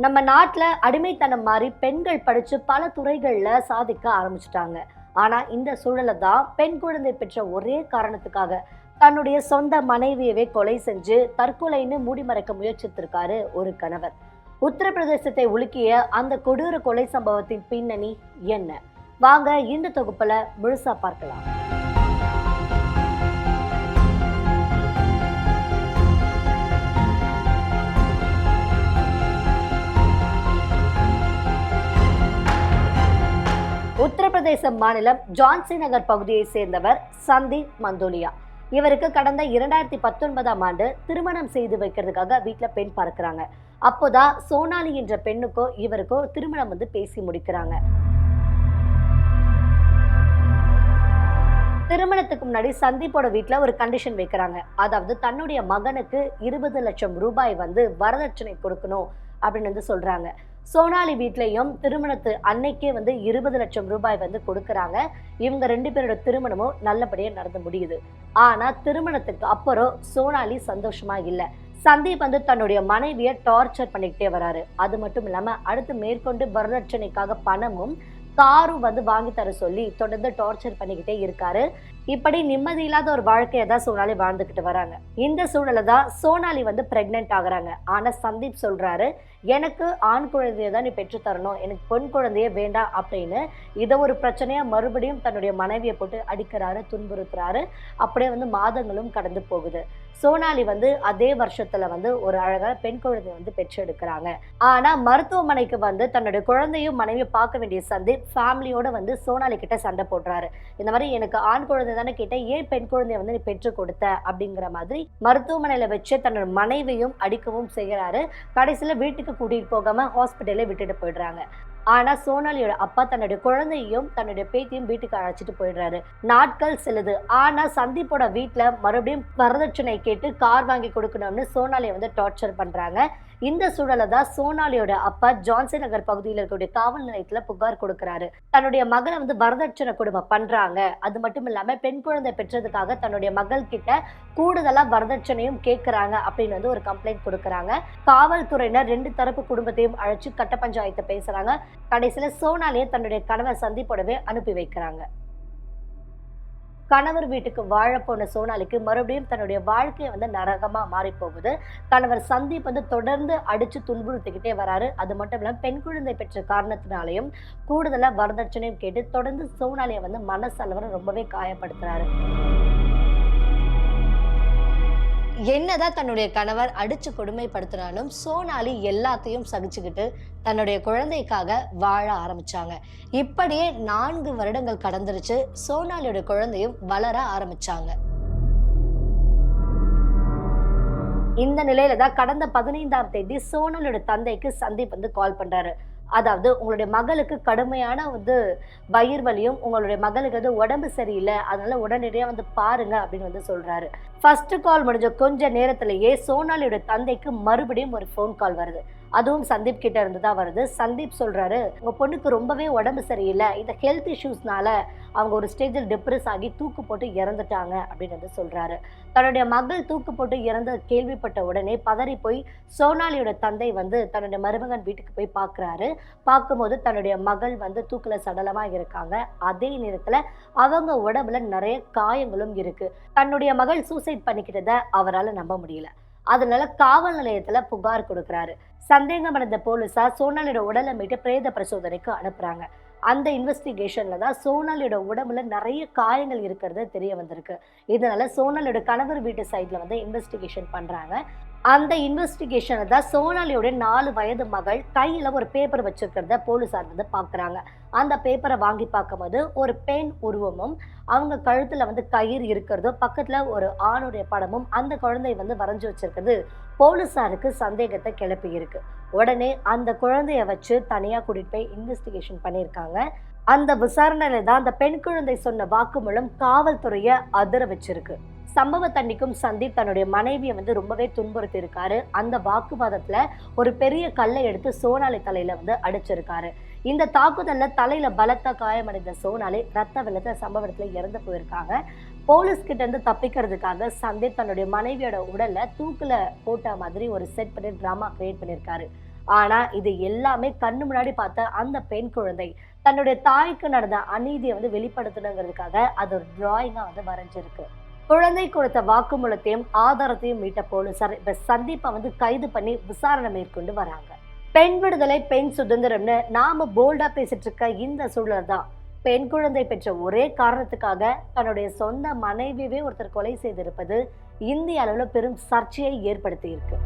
நம்ம நாட்டில் அடிமைத்தனம் மாதிரி பெண்கள் படித்து பல துறைகளில் சாதிக்க ஆரம்பிச்சிட்டாங்க. ஆனால் இந்த சூழலை தான் பெண் குழந்தை பெற்ற ஒரே காரணத்துக்காக தன்னுடைய சொந்த மனைவியவே கொலை செஞ்சு தற்கொலைன்னு மூடி மறைக்க முயற்சித்திருக்காரு ஒரு கணவர். உத்தரப்பிரதேசத்தை உலுக்கிய அந்த கொடூர கொலை சம்பவத்தின் பின்னணி என்ன? வாங்க இந்த தொகுப்பில் முழுசா பார்க்கலாம். உத்தரப்பிரதேச மாநிலம் ஜான்சி நகர் பகுதியை சேர்ந்தவர் சந்தீப் மந்தோலியா. இவருக்கு கடந்த இரண்டாயிரத்தி பத்தொன்பதாம் ஆண்டு திருமணம் செய்து வைக்கிறதுக்காக வீட்டில் பெண் பார்க்குறாங்க. அப்போதான் சோனாலி என்ற பெண்ணுக்கோ இவருக்கோ திருமணம் வந்து பேசி முடிக்கிறாங்க. திருமணத்துக்கு முன்னாடி சந்தீப்போட வீட்டில் ஒரு கண்டிஷன் வைக்கிறாங்க. அதாவது தன்னுடைய மகனுக்கு இருபது லட்சம் ரூபாய் வந்து வரதட்சணை கொடுக்கணும் அப்படின்னு வந்து சொல்கிறாங்க சோனாலி வீட்லேயும் திருமணத்து அன்னைக்கே வந்து இருபது லட்சம் ரூபாய் வந்து கொடுக்குறாங்க. இவங்க ரெண்டு பேரோட திருமணமும் நல்லபடியாக நடந்து முடியுது. ஆனால் திருமணத்துக்கு அப்புறம் சோனாலி சந்தோஷமா இல்லை. சந்தீப் வந்து தன்னுடைய மனைவியை டார்ச்சர் பண்ணிக்கிட்டே வராரு. அது மட்டும் இல்லாமல் அடுத்து மேற்கொண்டு வரதட்சணைக்காக பணமும் காரும் வந்து வாங்கி தர சொல்லி தொடர்ந்து டார்ச்சர் பண்ணிக்கிட்டே இருக்காரு. இப்படி நிம்மதி இல்லாத ஒரு வாழ்க்கையை தான் சோனாலி வாழ்ந்துக்கிட்டு வராங்க. இந்த சூழலை தான் சோனாலி வந்து பிரெக்னென்ட் ஆகுறாங்க. ஆனால் சந்தீப் சொல்கிறாரு எனக்கு ஆண் குழந்தைய தான் நீ பெற்று தரணும். எனக்கு பெண் குழந்தைய வேண்டாம் அப்படின்னு இதை ஒரு பிரச்சனையாக மறுபடியும் தன்னுடைய மனைவியை போட்டு அடிக்கிறாரு துன்புறுத்துறாரு. அப்படியே வந்து மாதங்களும் கடந்து போகுது. சோனாலி வந்து அதே வருஷத்துல வந்து ஒரு அழகான பெண் குழந்தைய வந்து பெற்றெடுக்கிறாங்க. ஆனால் மருத்துவமனைக்கு வந்து தன்னுடைய குழந்தையும் மனைவியும் பார்க்க வேண்டிய சந்தீப் ஃபேமிலியோட வந்து சோனாலி கிட்ட சண்டை போடுறாரு. இந்த மாதிரி எனக்கு ஆண் குழந்தை தானே கேட்டேன் ஏன் பெண் குழந்தைய வந்து நீ பெற்று கொடுத்த? அப்படிங்கிற மாதிரி மருத்துவமனையில வச்சு தன்னோட மனைவியும் அடிக்கவும் செய்கிறாரு. கடைசியில வீட்டுக்கு கூட்டிட்டு போகாம ஹாஸ்பிட்டலே விட்டுட்டு போயிடுறாங்க. ஆனா சோனாலியோட அப்பா தன்னுடைய குழந்தையும் தன்னுடைய பேத்தியும் வீட்டுக்கு அழைச்சிட்டு போயிடுறாரு. நாட்கள் செல்லுது. ஆனா சந்தீப்போட வீட்டில் மறுபடியும் வரதட்சணை கேட்டு கார் வாங்கி கொடுக்கணும்னு சோனாலியை வந்து டார்ச்சர் பண்றாங்க. இந்த சூழலை தான் சோனாலியோட அப்பா ஜான்சி நகர் பகுதியில் இருக்கக்கூடிய காவல் நிலையத்துல புகார் கொடுக்குறாரு. தன்னுடைய மகளை வந்து வரதட்சணை கொடுமை பண்றாங்க. அது மட்டும் இல்லாம பெண் குழந்தை பெற்றதுக்காக தன்னுடைய மகள் கிட்ட கூடுதலா வரதட்சணையும் கேட்குறாங்க அப்படின்னு வந்து ஒரு கம்ப்ளைண்ட் கொடுக்கறாங்க. காவல்துறையினர் ரெண்டு தரப்பு குடும்பத்தையும் அழைச்சு கட்ட பஞ்சாயத்தை பேசுறாங்க. கடைசியில சோனாலியை தன்னுடைய கணவர் சந்திப்போடவே அனுப்பி வைக்கிறாங்க. கணவர் வீட்டுக்கு வாழ போன சோனாலிக்கு மறுபடியும் தன்னுடைய வாழ்க்கையை வந்து நரகமாக மாறி போகுது கணவர் சந்தீப் வந்து தொடர்ந்து அடித்து துன்புறுத்திக்கிட்டே வராரு. அது மட்டும் இல்லாமல் பெண் குழந்தை பெற்ற காரணத்தினாலையும் கூடுதலாக வரதட்சணையும் கேட்டு தொடர்ந்து சோனாலியை வந்து மனசளவில் ரொம்பவே காயப்படுத்துகிறாரு என்னதான் தன்னுடைய கணவர் அடிச்சு கொடுமைப்படுத்தினாலும் சோனாலி எல்லாத்தையும் சகிச்சுக்கிட்டு தன்னுடைய குழந்தைக்காக வாழ ஆரம்பிச்சாங்க. இப்படியே நான்கு வருடங்கள் கடந்துருச்சு. சோனாலியோட குழந்தையும் வளர ஆரம்பிச்சாங்க. இந்த நிலையில தான் கடந்த பதினைந்தாம் தேதி சோனலோட தந்தைக்கு சந்தீப் வந்து கால் பண்றாரு. அதாவது உங்களுடைய மகளுக்கு கடுமையான வந்து வயிறு வலியும் உங்களுடைய மகளுக்கு வந்து உடம்பு சரியில்லை அதனால உடனடியாக வந்து பாருங்க அப்படின்னு வந்து சொல்றாரு. ஃபர்ஸ்ட் கால் முடிஞ்ச கொஞ்ச நேரத்திலேயே சோனாலியோட தந்தைக்கு மறுபடியும் ஒரு ஃபோன் கால் வருது. அதுவும் சந்தீப் கிட்ட இருந்து தான் வருது. சந்தீப் சொல்கிறாரு உங்கள் பொண்ணுக்கு ரொம்பவே உடம்பு சரியில்லை. இந்த ஹெல்த் இஷ்யூஸ்னால அவங்க ஒரு ஸ்டேஜில் டிப்ரெஸ் ஆகி தூக்கு போட்டு இறந்துட்டாங்க அப்படின்னு வந்து சொல்கிறாரு தன்னுடைய மகள் தூக்கு போட்டு இறந்த கேள்விப்பட்ட உடனே பதறி போய் சோனாலியோட தந்தை வந்து தன்னுடைய மருமகன் வீட்டுக்கு போய் பார்க்குறாரு பார்க்கும்போது தன்னுடைய மகள் வந்து தூக்கில் சடலமாக இருக்காங்க. அதே நேரத்தில் அவங்க உடம்புல நிறைய காயங்களும் இருக்குது தன்னுடைய மகள் சூசைட் பண்ணிக்கிட்டதை அவரால் நம்ப முடியல. அதனால காவல் நிலையத்துல புகார் கொடுக்குறாரு. சந்தேகம் அடைந்த போலீசார் சோனாலியோட உடலை மீட்டு பிரேத பரிசோதனைக்கு அனுப்புறாங்க. அந்த இன்வெஸ்டிகேஷன்ல தான் சோனாலியோட உடம்புல நிறைய காயங்கள் இருக்கிறது தெரிய வந்திருக்கு. இதனால சோனாலியோட கணவர் வீட்டு சைட்ல வந்து இன்வெஸ்டிகேஷன் பண்றாங்க. அந்த இன்வெஸ்டிகேஷனை தான் சோனாலியோட நாலு வயது மகள் கையில் ஒரு பேப்பர் வச்சுருக்கிறத போலீசார் வந்து பார்க்குறாங்க அந்த பேப்பரை வாங்கி பார்க்கும்போது ஒரு பெண் உருவமும் அவங்க கழுத்தில் வந்து கயிறு இருக்கிறதும் பக்கத்தில் ஒரு ஆணுடைய படமும் அந்த குழந்தை வந்து வரைஞ்சு வச்சுருக்கிறது போலீசாருக்கு சந்தேகத்தை கிளப்பி இருக்கு. உடனே அந்த குழந்தைய வச்சு தனியாக கூட்டிகிட்டு போய் இன்வெஸ்டிகேஷன் பண்ணியிருக்காங்க. அந்த விசாரணையில் தான் அந்த பெண் குழந்தை சொன்ன வாக்குமூலம் காவல்துறையை அதிர வச்சிருக்கு. சம்பவத்தன்னைக்கும் சந்தீப் தன்னுடைய மனைவியை வந்து ரொம்பவே துன்புறுத்தி இருக்காரு அந்த வாக்குவாதத்தில் ஒரு பெரிய கல்லை எடுத்து சோனாலி தலையில் வந்து அடிச்சிருக்காரு. இந்த தாக்குதலில் தலையில் பலத்த காயமடைந்த சோனாலி ரத்த வெள்ளத்தில் சம்பவ இடத்துல இறந்து போயிருக்காங்க. போலீஸ் கிட்ட இருந்து தப்பிக்கிறதுக்காக சந்தீப் தன்னுடைய மனைவியோட உடலை தூக்கில் போட்ட மாதிரி ஒரு செட் பண்ணி ட்ராமா கிரியேட் பண்ணியிருக்காரு. ஆனால் இது எல்லாமே கண்ணு முன்னாடி பார்த்த அந்த பெண் குழந்தை தன்னுடைய தாய்க்கு நடந்த அநீதியை வந்து வெளிப்படுத்தணுங்கிறதுக்காக அது ஒரு டிராயிங்காக வந்து வரைஞ்சிருக்கு. குழந்தை கொடுத்த வாக்குமூலத்தையும் ஆதாரத்தையும் மீட்ட போலீசார் இப்ப சந்தீப்பை வந்து கைது பண்ணி விசாரணை மேற்கொண்டு வராங்க. பெண் விடுதலை பெண் சுதந்திரம்னு நாம போல்டா பேசிட்டு இருக்க இந்த சூழல் தான். பெண் குழந்தை பெற்ற ஒரே காரணத்துக்காக தன்னுடைய சொந்த மனைவியவே ஒருத்தர் கொலை செய்திருப்பது இந்திய அளவில் பெரும் சர்ச்சையை ஏற்படுத்தி இருக்கு.